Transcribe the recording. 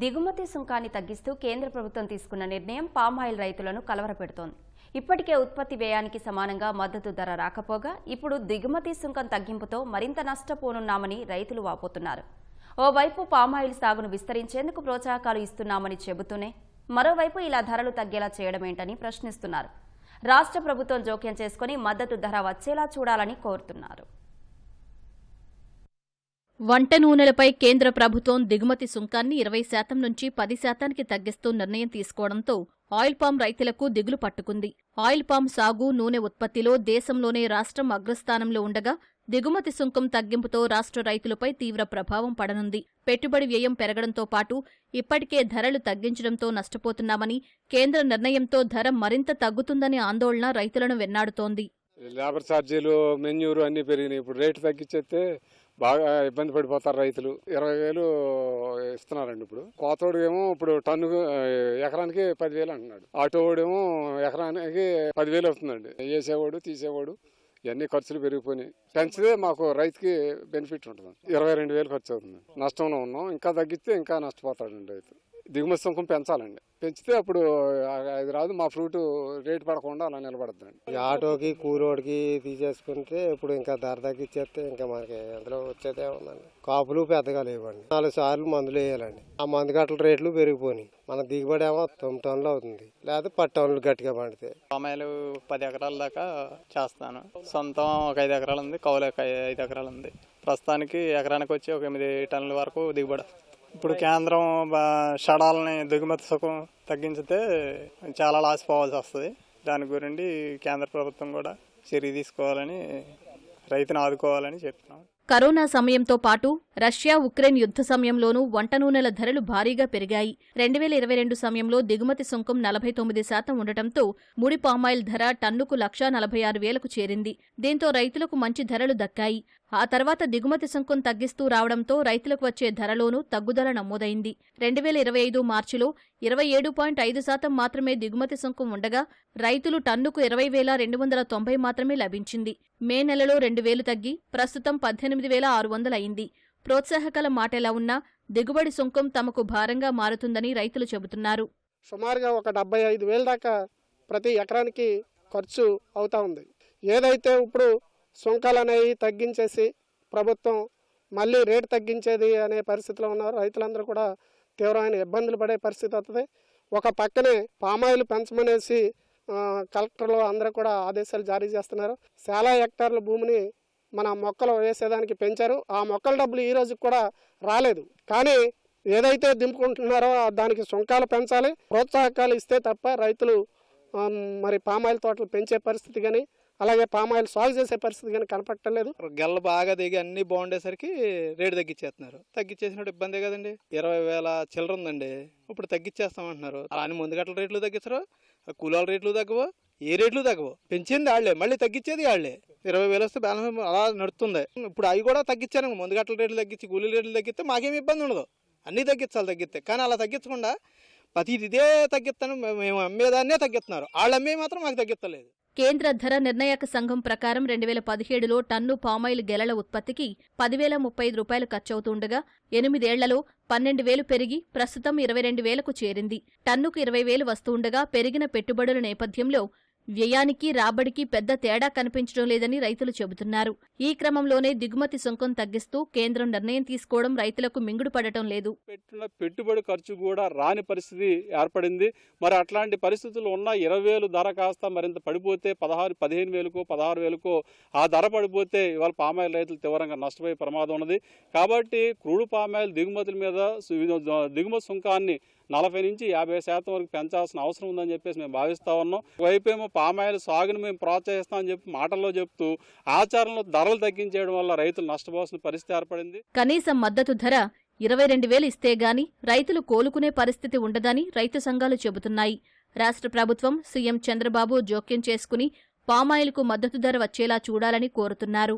దిగుమతి సుంకాన్ని తగ్గిస్తూ కేంద్ర ప్రభుత్వం తీసుకున్న నిర్ణయం పామాయిల్ రైతులను కలవరపెడుతోంది. ఇప్పటికే ఉత్పత్తి వ్యయానికి సమానంగా మద్దతు ధర రాకపోగా ఇప్పుడు దిగుమతి సుంకం తగ్గింపుతో మరింత నష్టపోనున్నామని రైతులు వాపోతున్నారు. ఓవైపు పామాయిల్ సాగును విస్తరించేందుకు ప్రోత్సాహకాలు ఇస్తున్నామని చెబుతూనే మరోవైపు ఇలా ధరలు తగ్గేలా చేయడమేంటని ప్రశ్నిస్తున్నారు. రాష్ట్ర ప్రభుత్వం జోక్యం చేసుకుని మద్దతు ధర వచ్చేలా చూడాలని కోరుతున్నారు. వంట నూనెలపై కేంద్ర ప్రభుత్వం దిగుమతి సుంకాన్ని ఇరవై శాతం నుంచి పది శాతానికి తగ్గిస్తూ నిర్ణయం తీసుకోవడంతో ఆయిల్ పామ్ రైతులకు దిగులు పట్టుకుంది. ఆయిల్ పామ్ సాగు నూనె ఉత్పత్తిలో దేశంలోనే రాష్ట్రం అగ్రస్థానంలో ఉండగా దిగుమతి సుంకం తగ్గింపుతో రాష్ట్ర రైతులపై తీవ్ర ప్రభావం పడనుంది. పెట్టుబడి వ్యయం పెరగడంతో పాటు ఇప్పటికే ధరలు తగ్గించడంతో నష్టపోతున్నామని కేంద్ర నిర్ణయంతో ధర మరింత తగ్గుతుందనే ఆందోళన రైతులను వెన్నాడుతోంది. లేబర్ ఛార్జీలు మెన్యూరు అన్ని పెరిగినాయి. ఇప్పుడు రేటు తగ్గించేస్తే బాగా ఇబ్బంది పడిపోతారు రైతులు. ఇరవై వేలు ఇస్తున్నారండి ఇప్పుడు. కోతోడు ఏమో ఇప్పుడు టన్ను ఎకరానికి పదివేలు అంటున్నాడు. ఆటో ఏమో ఎకరానికి పదివేలు అవుతుందండి. వేసేవాడు తీసేవాడు ఇవన్నీ ఖర్చులు పెరిగిపోయినాయి. పెంచితే మాకు రైతుకి బెనిఫిట్ ఉంటుంది ఇరవై రెండు వేలు ఖర్చు అవుతుంది. నష్టంలో ఉన్నాం. ఇంకా తగ్గిస్తే ఇంకా నష్టపోతాడండి రైతు. దిగుమతి సుంకం పెంచాలండి. పెంచితే అప్పుడు అది రాదు మా ఫ్రూట్ రేటు పడకుండా అలా నిలబడుతుందండి ఈ ఆటోకి కూలోడికి తీసేసుకుంటే ఇప్పుడు ఇంకా ధర తగ్గించేస్తే ఇంకా మనకి అందులో వచ్చేదే ఉందండి. కాపులు పెద్దగా లేవండి. నాలుగు సార్లు మందులు వేయాలండి. ఆ మందు గట్టల రేట్లు పెరిగిపోయినాయి. మన దిగుబడి ఏమో తొమ్మిది టన్నులు అవుతుంది. లేకపోతే పది టన్నులు గట్టిగా పండితే. పామాయిలు పది ఎకరాల దాకా చేస్తాను. సొంతం ఒక ఐదు ఎకరాలు ఉంది కౌలు ఒక ఐదు ఎకరాలు ఉంది. ప్రస్తుతానికి ఎకరానికి వచ్చి ఒక ఎనిమిది టన్నుల వరకు దిగుబడి. ఇప్పుడు కేంద్రం షడాలని దిగుమతి సుఖం తగ్గించితే చాలా లాస్ పోవాల్సి వస్తుంది. దాని గురించి కేంద్ర ప్రభుత్వం కూడా చర్య తీసుకోవాలని రైతును ఆదుకోవాలని చెప్తున్నాం. కరోనా సమయంతో పాటు రష్యా ఉక్రెయిన్ యుద్ధ సమయంలోనూ వంట నూనెల ధరలు భారీగా పెరిగాయి. రెండు వేల ఇరవై రెండు సమయంలో దిగుమతి సుంకం నలభై తొమ్మిది శాతం ఉండటంతో ముడి పామాయిల్ ధర టన్నుకు లక్షా నలభై ఆరు వేలకు చేరింది. దీంతో రైతులకు మంచి ధరలు దక్కాయి. ఆ తర్వాత దిగుమతి సుంకం తగ్గిస్తూ రావడంతో రైతులకు వచ్చే ధరలోనూ తగ్గుదల నమోదైంది. రెండు వేల ఇరవై ఐదు మార్చిలో ఇరవై ఏడు పాయింట్ ఐదు శాతం మాత్రమే దిగుమతి సుంకం ఉండగా రైతులు టన్నుకు ఇరవై వేల రెండు వందల తొంభై మాత్రమే లభించింది. మే నెలలో రెండు వేలు తగ్గి ప్రస్తుతం పద్దెనిమిది వేల ఆరు వందలు అయింది. మాటెలా ఉన్నా దిగుబడి సుంకం తమకు భారంగా మారుతుందని రైతులు చెబుతున్నారు. సుమారుగా ఒక డెబ్బై ఐదు వేల దాకా ప్రతి ఎకరానికి ఖర్చు అవుతా ఉంది. ఏదైతే ఇప్పుడు సుంకాలు అనేవి తగ్గించేసి ప్రభుత్వం మళ్ళీ రేటు తగ్గించేది అనే పరిస్థితిలో ఉన్నారు. రైతులందరూ కూడా తీవ్రమైన ఇబ్బందులు పడే పరిస్థితి వస్తుంది ఒక పక్కనే పామాయిల్ పెంచమనేసి కలెక్టర్లు అందరూ కూడా ఆదేశాలు జారీ చేస్తున్నారు. చాలా హెక్టార్ల భూమిని మన మొక్కలు వేసేదానికి పెంచారు. ఆ మొక్కల డబ్బులు ఈ రోజుకి కూడా రాలేదు. కానీ ఏదైతే దింపుకుంటున్నారో దానికి సుంకాలు పెంచాలి ప్రోత్సాహకాలు ఇస్తే తప్ప రైతులు మరి పామాయిల్ తోటలు పెంచే పరిస్థితి కానీ అలాగే పామాయిల్ సాగు చేసే పరిస్థితి కానీ కనపట్టలేదు గెల్ల బాగా దిగి అన్ని బాగుండేసరికి రేటు తగ్గించేస్తున్నారు తగ్గించేసినప్పుడు ఇబ్బందే కదండి. ఇరవై వేల చిల్లర ఉందండి. ఇప్పుడు తగ్గించేస్తామంటున్నారు అంటున్నారు అలానే ముందు గట్ల రేట్లు తగ్గించరు కూలాల రేట్లు తగ్గవు ఏ రేట్లు తగ్గవు. పెంచింది వాళ్ళే మళ్ళీ తగ్గించేది వాళ్ళే ఇరవై వేలు వస్తే బ్యాలెన్స్ అలా నడుస్తుంది ఇప్పుడు అవి కూడా తగ్గించాను ముందు గట్ల రేట్లు తగ్గించి కూలీల రేట్లు తగ్గిస్తే మాకేమి ఇబ్బంది ఉండదు. అన్నీ తగ్గించాలి తగ్గిస్తే. కానీ అలా తగ్గించకుండా ప్రతి ఇదే తగ్గిస్తాను. మేము అమ్మేదాన్నే తగ్గిస్తున్నారు. వాళ్ళు అమ్మే మాత్రం మాకు తగ్గిస్తలేదు. కేంద్ర ధర నిర్ణయక సంఘం ప్రకారం రెండు వేల పదిహేడులో టన్ను పామాయిల్ గెలల ఉత్పత్తికి పదివేల ముప్పై ఐదు రూపాయలు ఖర్చవుతుండగా ఎనిమిదేళ్ళలో పన్నెండు వేలు పెరిగి ప్రస్తుతం ఇరవై రెండు వేలకు చేరింది. టన్నుకు ఇరవై వేలు వస్తుండగా పెరిగిన పెట్టుబడుల నేపథ్యంలో వ్యయానికి రాబడికి పెద్ద తేడా కనిపించడం లేదని రైతులు చెబుతున్నారు. ఈ క్రమంలోనే దిగుమతి సుంకం తగ్గిస్తూ కేంద్రం నిర్ణయం తీసుకోవడం రైతులకు మింగుడు పడటం లేదు. పెట్టిన పెట్టుబడి ఖర్చు కూడా రాని పరిస్థితి ఏర్పడింది. మరి అట్లాంటి పరిస్థితులు ఉన్న ఇరవై వేలు ధర కాస్త మరింత పడిపోతే పదహారు పదిహేను వేలకో పదహారు వేలకు ఆ ధర పడిపోతే ఇవాళ పామాయిల్ రైతులు తీవ్రంగా నష్టపోయే ప్రమాదం ఉన్నది. కాబట్టి క్రూడు పామాయిల్ దిగుమతుల మీద సు- దిగుమతి సుంకాన్ని నలభై నుంచి యాభై శాతం వరకు పెంచాల్సిన అవసరం ఉందని చెప్పేసి మేము భావిస్తా ఉన్నాం. వైపేమో పామాయిల్ సాగును మేము ప్రోత్సహిస్తామని చెప్పి మాటల్లో చెప్తూ ఆచారంలో ధరలు తగ్గించేయడం వల్ల రైతులు నష్టపోవాల్సిన పరిస్థితి ఏర్పడింది. కనీసం మద్దతు ధర ఇరవై రెండు వేలు ఇస్తే గాని రైతులు కోలుకునే పరిస్థితి ఉండదని రైతు సంఘాలు చెబుతున్నాయి. రాష్ట్ర ప్రభుత్వం సీఎం చంద్రబాబు జోక్యం చేసుకుని పామాయిల్కు మద్దతు ధర వచ్చేలా చూడాలని కోరుతున్నారు.